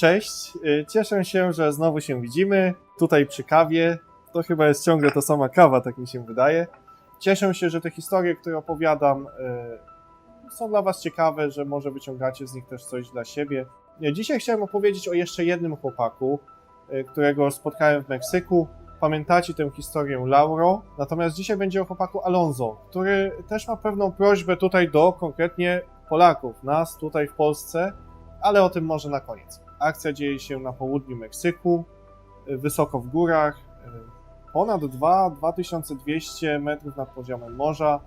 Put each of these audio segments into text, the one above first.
Cześć, y, cieszę się, że znowu się widzimy. Tutaj przy kawie. To chyba jest ciągle ta sama kawa, tak mi się wydaje. Cieszę się, że te historie, które opowiadam, y, są dla Was ciekawe, że może wyciągacie z nich też coś dla siebie. Nie, Dzisiaj chciałem opowiedzieć o jeszcze jednym chłopaku, y, którego spotkałem w Meksyku. Pamiętacie tę historię Lauro, natomiast dzisiaj będzie o chłopaku Alonso, który też ma pewną prośbę tutaj do konkretnie Polaków, nas tutaj w Polsce, ale o tym może na koniec. Akcja dzieje się na południu Meksyku, y, wysoko w górach, y, ponad 2, 2200 metrów nad poziomem morza,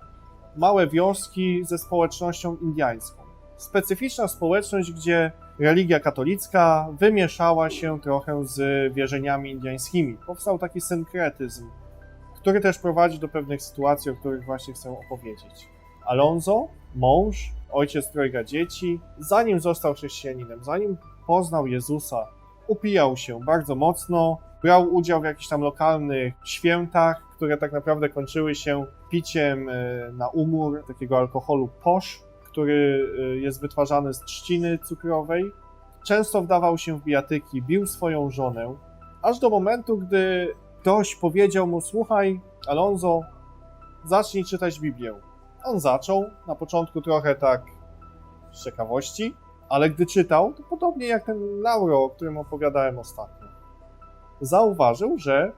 małe wioski ze społecznością indiańską. Specyficzna społeczność, gdzie religia katolicka wymieszała się trochę z wierzeniami indiańskimi. Powstał taki synkretyzm, który też prowadzi do pewnych sytuacji, o których właśnie chcę opowiedzieć. Alonso, mąż, ojciec trojga dzieci, zanim został chrześcijaninem, zanim poznał Jezusa, upijał się bardzo mocno, brał udział w jakichś tam lokalnych świętach, które tak naprawdę kończyły się piciem e, na umór takiego alkoholu posz, który e, jest wytwarzany z trzciny cukrowej. Często wdawał się w bijatyki, bił swoją żonę, aż do momentu, gdy ktoś powiedział mu: Słuchaj, Alonso, zacznij czytać Biblię. On zaczął, na początku trochę tak z ciekawości, ale gdy czytał, to podobnie jak ten Lauro, o którym opowiadałem ostatnio, zauważył, że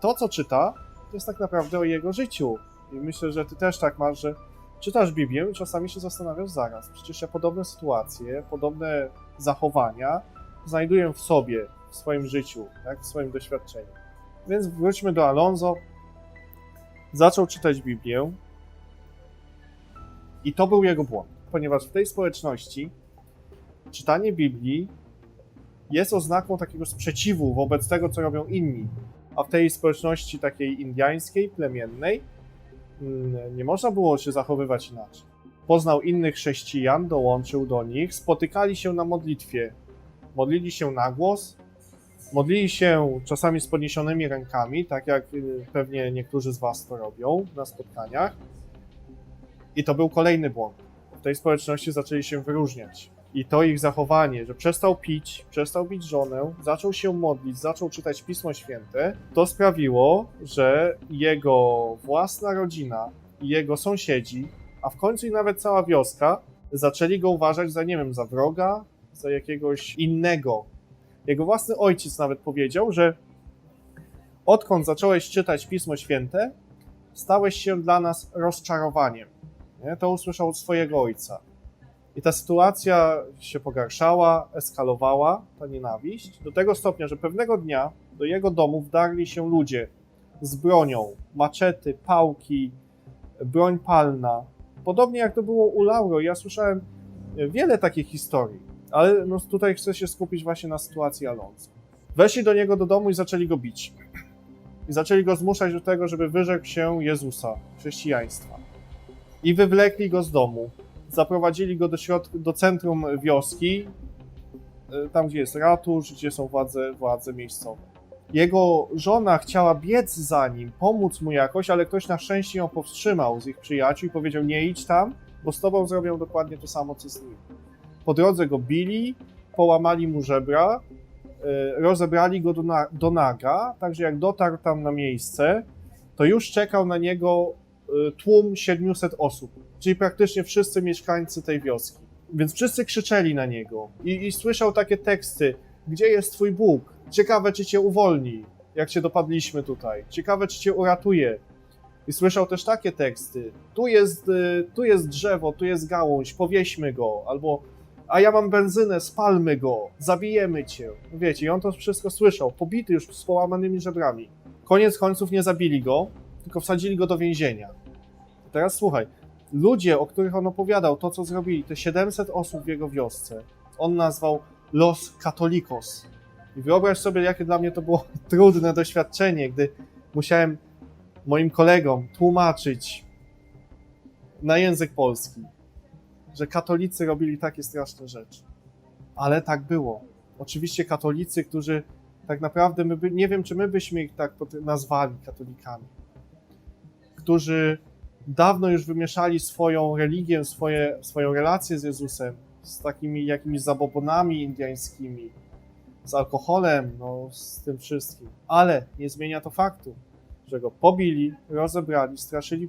to, co czyta, to jest tak naprawdę o jego życiu. I myślę, że ty też tak masz, że czytasz Biblię i czasami się zastanawiasz zaraz. Przecież ja podobne sytuacje, podobne zachowania znajduję w sobie, w swoim życiu, tak, w swoim doświadczeniu. Więc wróćmy do Alonso. Zaczął czytać Biblię i to był jego błąd, ponieważ w tej społeczności czytanie Biblii jest oznaką takiego sprzeciwu wobec tego, co robią inni. A w tej społeczności takiej indiańskiej, plemiennej, mm, nie można było się zachowywać inaczej. Poznał innych chrześcijan, dołączył do nich, spotykali się na modlitwie. Modlili się na głos, modlili się czasami z podniesionymi rękami, tak jak y, pewnie niektórzy z Was to robią na spotkaniach. I to był kolejny błąd. W tej społeczności zaczęli się wyróżniać. I to ich zachowanie, że przestał pić, przestał bić żonę, zaczął się modlić, zaczął czytać Pismo Święte, to sprawiło, że jego własna rodzina i jego sąsiedzi, a w końcu i nawet cała wioska, zaczęli go uważać za, nie wiem, za wroga, za jakiegoś innego. Jego własny ojciec nawet powiedział, że odkąd zacząłeś czytać Pismo Święte, stałeś się dla nas rozczarowaniem. Nie? To usłyszał od swojego ojca. I ta sytuacja się pogarszała, eskalowała, ta nienawiść, do tego stopnia, że pewnego dnia do jego domu wdarli się ludzie z bronią, maczety, pałki, broń palna. Podobnie jak to było u Lauro. Ja słyszałem wiele takich historii, ale no tutaj chcę się skupić właśnie na sytuacji Alonso. Weszli do niego do domu i zaczęli go bić. I zaczęli go zmuszać do tego, żeby wyrzekł się Jezusa, chrześcijaństwa. I wywlekli go z domu zaprowadzili go do, środ- do centrum wioski, y, tam gdzie jest ratusz, gdzie są władze, władze miejscowe. Jego żona chciała biec za nim, pomóc mu jakoś, ale ktoś na szczęście ją powstrzymał z ich przyjaciół i powiedział: Nie idź tam, bo z tobą zrobią dokładnie to samo, co z nim. Po drodze go bili, połamali mu żebra, y, rozebrali go do, na- do naga, także jak dotarł tam na miejsce, to już czekał na niego tłum 700 osób, czyli praktycznie wszyscy mieszkańcy tej wioski. Więc wszyscy krzyczeli na niego i, i słyszał takie teksty: Gdzie jest twój Bóg? Ciekawe, czy cię uwolni, jak cię dopadliśmy tutaj. Ciekawe, czy cię uratuje. I słyszał też takie teksty: Tu jest, y, tu jest drzewo, tu jest gałąź, powieśmy go, albo a ja mam benzynę, spalmy go, zabijemy cię. Wiecie, i on to wszystko słyszał, pobity już z połamanymi żebrami. Koniec końców nie zabili go, tylko wsadzili go do więzienia. Teraz słuchaj, ludzie, o których on opowiadał, to co zrobili, te 700 osób w jego wiosce, on nazwał Los Katolikos. I wyobraź sobie, jakie dla mnie to było trudne doświadczenie, gdy musiałem moim kolegom tłumaczyć na język polski, że katolicy robili takie straszne rzeczy. Ale tak było. Oczywiście katolicy, którzy tak naprawdę, my by, nie wiem, czy my byśmy ich tak nazwali katolikami, którzy dawno już wymieszali swoją religię, swoje, swoją relację z Jezusem z takimi jakimiś zabobonami indiańskimi, z alkoholem, no z tym wszystkim. Ale nie zmienia to faktu, że go pobili, rozebrali, straszyli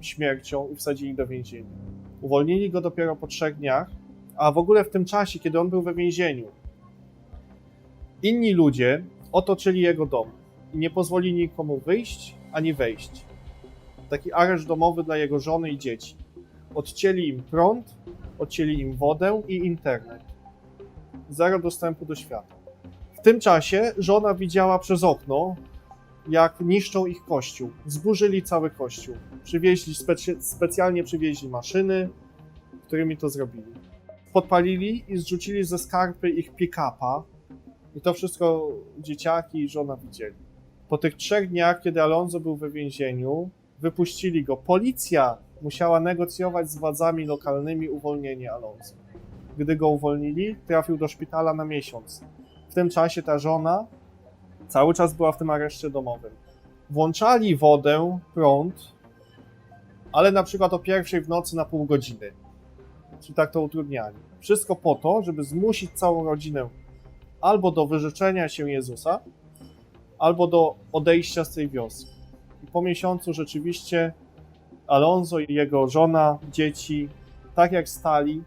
śmiercią i wsadzili do więzienia. Uwolnili go dopiero po trzech dniach, a w ogóle w tym czasie, kiedy on był we więzieniu, inni ludzie otoczyli jego dom i nie pozwolili nikomu wyjść ani wejść. Taki areszt domowy dla jego żony i dzieci. Odcięli im prąd, odcięli im wodę i internet. Zero dostępu do świata. W tym czasie żona widziała przez okno, jak niszczą ich kościół. Zburzyli cały kościół. Przywieźli, specjalnie przywieźli maszyny, którymi to zrobili. Podpalili i zrzucili ze skarpy ich pick-upa. I to wszystko dzieciaki i żona widzieli. Po tych trzech dniach, kiedy Alonso był we więzieniu, wypuścili go. Policja musiała negocjować z władzami lokalnymi uwolnienie Alonso. Gdy go uwolnili, trafił do szpitala na miesiąc. W tym czasie ta żona cały czas była w tym areszcie domowym. Włączali wodę, prąd, ale na przykład o pierwszej w nocy na pół godziny. Czyli tak to utrudniali. Wszystko po to, żeby zmusić całą rodzinę albo do wyrzeczenia się Jezusa, albo do odejścia z tej wioski. Po miesiącu rzeczywiście Alonso i jego żona, dzieci, tak jak stali,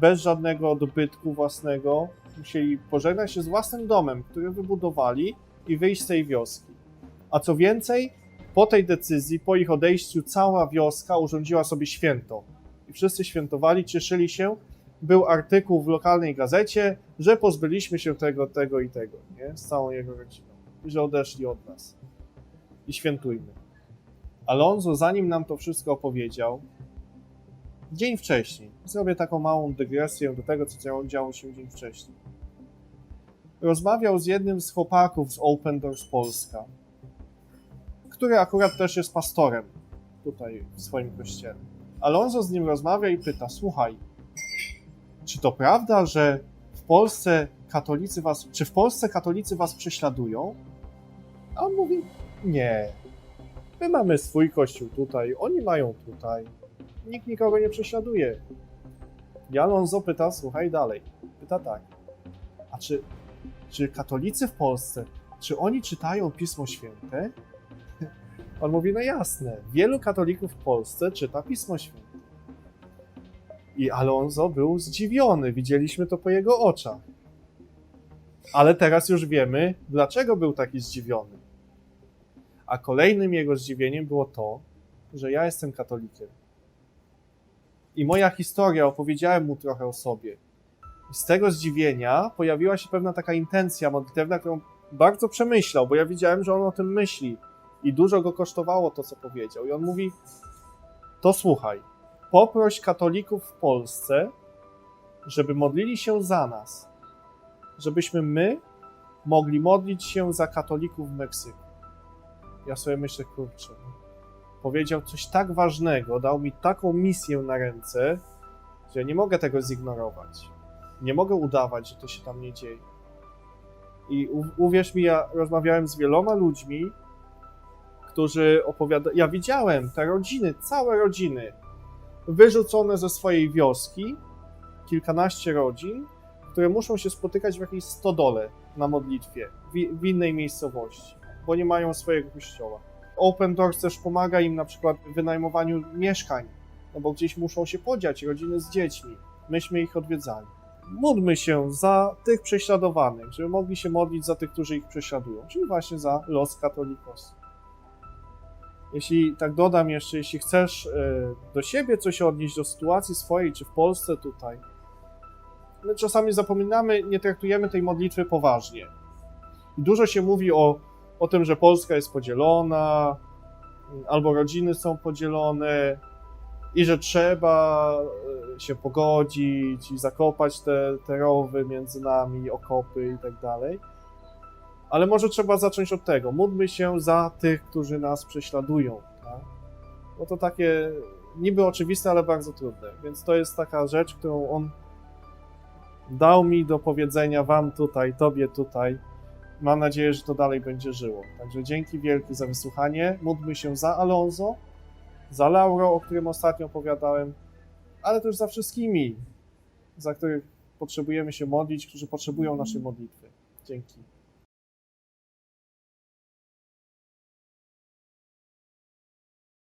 bez żadnego dobytku własnego, musieli pożegnać się z własnym domem, który wybudowali i wyjść z tej wioski. A co więcej, po tej decyzji, po ich odejściu, cała wioska urządziła sobie święto. I wszyscy świętowali, cieszyli się. Był artykuł w lokalnej gazecie, że pozbyliśmy się tego, tego i tego, nie? Z całą jego rodziną. I że odeszli od nas. I świętujmy. Alonso, zanim nam to wszystko opowiedział, dzień wcześniej, zrobię taką małą dygresję do tego, co działo- działo się dzień wcześniej. Rozmawiał z jednym z chłopaków z Open Doors Polska, który akurat też jest pastorem tutaj w swoim kościele. Alonso z nim rozmawia i pyta: Słuchaj, czy to prawda, że w Polsce katolicy was, czy w Polsce katolicy was prześladują? A on mówi: Nie. My mamy swój kościół tutaj, oni mają tutaj. Nikt nikogo nie prześladuje. I pyta, słuchaj dalej. Pyta tak. A czy, czy katolicy w Polsce, czy oni czytają Pismo Święte? On mówi, no jasne, wielu katolików w Polsce czyta Pismo Święte. I Alonso był zdziwiony, widzieliśmy to po jego oczach. Ale teraz już wiemy, dlaczego był taki zdziwiony. A kolejnym jego zdziwieniem było to, że ja jestem katolikiem. I moja historia, opowiedziałem mu trochę o sobie. I z tego zdziwienia pojawiła się pewna taka intencja modlitewna, którą bardzo przemyślał, bo ja widziałem, że on o tym myśli i dużo go kosztowało to, co powiedział. I on mówi: To słuchaj, poproś katolików w Polsce, żeby modlili się za nas, żebyśmy my mogli modlić się za katolików w Meksyku. Ja sobie myślę, kurczę, no. powiedział coś tak ważnego, dał mi taką misję na ręce, że nie mogę tego zignorować. Nie mogę udawać, że to się tam nie dzieje. I uwierz mi, ja rozmawiałem z wieloma ludźmi, którzy opowiadają. Ja widziałem te rodziny, całe rodziny, wyrzucone ze swojej wioski, kilkanaście rodzin, które muszą się spotykać w jakiejś stodole na modlitwie, w, w innej miejscowości, bo nie mają swojego kościoła. Open Doors też pomaga im na przykład w wynajmowaniu mieszkań, no bo gdzieś muszą się podziać, rodziny z dziećmi. Myśmy ich odwiedzali. Módlmy się za tych prześladowanych, żeby mogli się modlić za tych, którzy ich prześladują, czyli właśnie za los katolikos. Jeśli tak dodam jeszcze, jeśli chcesz e, do siebie coś odnieść, do sytuacji swojej, czy w Polsce tutaj, my czasami zapominamy, nie traktujemy tej modlitwy poważnie. I dużo się mówi o, o tym, że Polska jest podzielona, albo rodziny są podzielone, i że trzeba e, się pogodzić i zakopać te, te rowy między nami, okopy i tak dalej. Ale może trzeba zacząć od tego. Módlmy się za tych, którzy nas prześladują. Tak? To takie niby oczywiste, ale bardzo trudne. Więc to jest taka rzecz, którą on dał mi do powiedzenia wam tutaj, tobie tutaj. Mam nadzieję, że to dalej będzie żyło. Także dzięki wielkie za wysłuchanie. Módlmy się za Alonso, za Lauro, o którym ostatnio opowiadałem, ale też za wszystkimi, za których potrzebujemy się modlić, którzy potrzebują naszej modlitwy. Dzięki.